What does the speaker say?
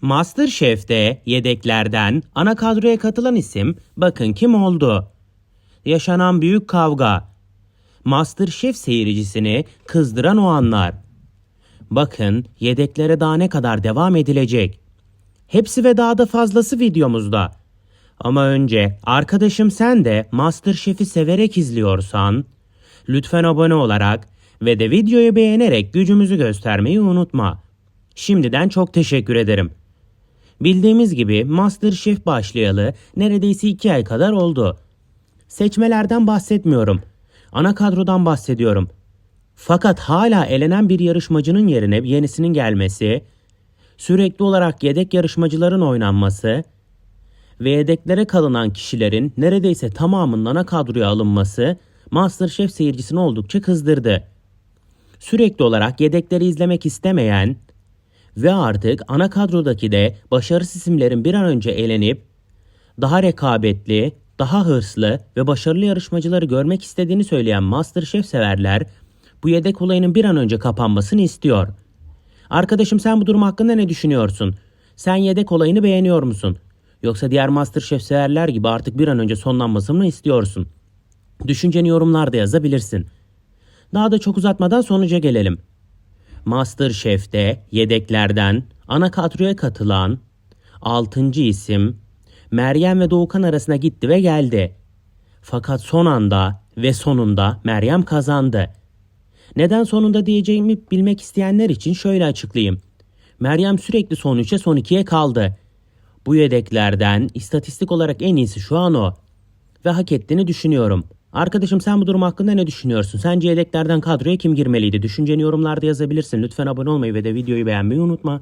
Masterchef'te yedeklerden ana kadroya katılan isim bakın kim oldu? Yaşanan büyük kavga. Masterchef seyircisini kızdıran o anlar. Bakın yedeklere daha ne kadar devam edilecek. Hepsi ve daha da fazlası videomuzda. Ama önce arkadaşım sen de Masterchef'i severek izliyorsan lütfen abone olarak ve de videoyu beğenerek gücümüzü göstermeyi unutma. Şimdiden çok teşekkür ederim. Bildiğimiz gibi Masterchef başlayalı neredeyse iki ay kadar oldu. Seçmelerden bahsetmiyorum. Ana kadrodan bahsediyorum. Fakat hala elenen bir yarışmacının yerine yenisinin gelmesi, sürekli olarak yedek yarışmacıların oynanması ve yedeklere kalınan kişilerin neredeyse tamamının ana kadroya alınması Masterchef seyircisini oldukça kızdırdı. Sürekli olarak yedekleri izlemek istemeyen ve artık ana kadrodaki de başarısız isimlerin bir an önce elenip daha rekabetli, daha hırslı ve başarılı yarışmacıları görmek istediğini söyleyen Masterchef severler bu yedek olayının bir an önce kapanmasını istiyor. Arkadaşım sen bu durum hakkında ne düşünüyorsun? Sen yedek olayını beğeniyor musun? Yoksa diğer Masterchef severler gibi artık bir an önce sonlanmasını istiyorsun? Düşünceni yorumlarda yazabilirsin. Daha da çok uzatmadan sonuca gelelim. Masterchef'te yedeklerden ana kadroya katılan 6. isim Meryem ve Doğukan arasına gitti ve geldi. Fakat son anda ve sonunda Meryem kazandı. Neden sonunda diyeceğimi bilmek isteyenler için şöyle açıklayayım. Meryem sürekli son 3'e son 2'ye kaldı. Bu yedeklerden istatistik olarak en iyisi şu an o. Ve hak ettiğini düşünüyorum. Arkadaşım sen bu durum hakkında ne düşünüyorsun? Sence yedeklerden kadroya kim girmeliydi? Düşünceni yorumlarda yazabilirsin. Lütfen abone olmayı ve de videoyu beğenmeyi unutma.